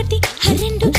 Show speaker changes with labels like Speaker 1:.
Speaker 1: ఒకటి రెండు.